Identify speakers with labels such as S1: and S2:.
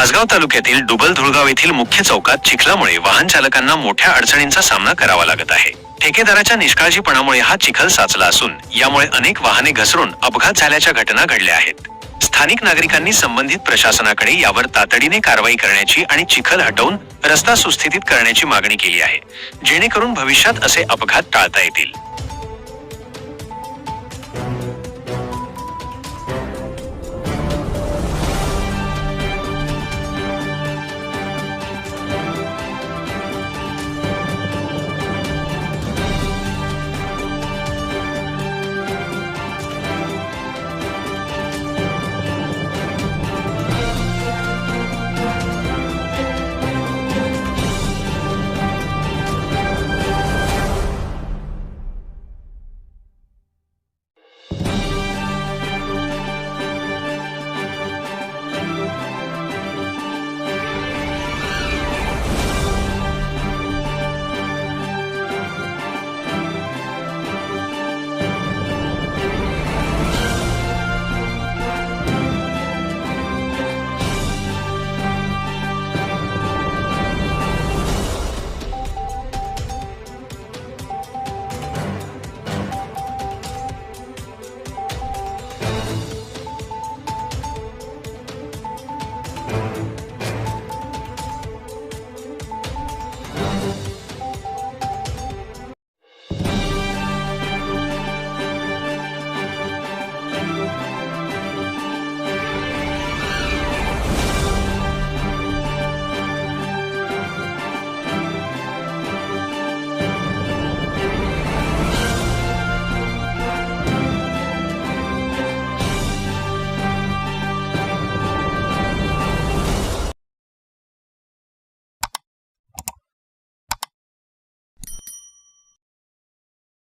S1: Tasgaon तालुक्यातील डुबल धुळगाव येथील मुख्य चौकात चिखलामुळे वाहन चालकांना मोठ्या अडचणींचा सामना करावा लागत आहे. ठेकेदाराच्या निष्काळजीपणामुळे हा चिखल साचला असून यामुळे अनेक वाहने घसरून अपघात झाल्याच्या घटना घडल्या आहेत. स्थानिक नागरिकांनी संबंधित प्रशासनाकडे यावर तातडीने कारवाई करण्याची आणि चिखल हटवून रस्ता सुस्थितीत करण्याची मागणी केली आहे जेणेकरून भविष्यात असे अपघात टाळता येतील. Thank you.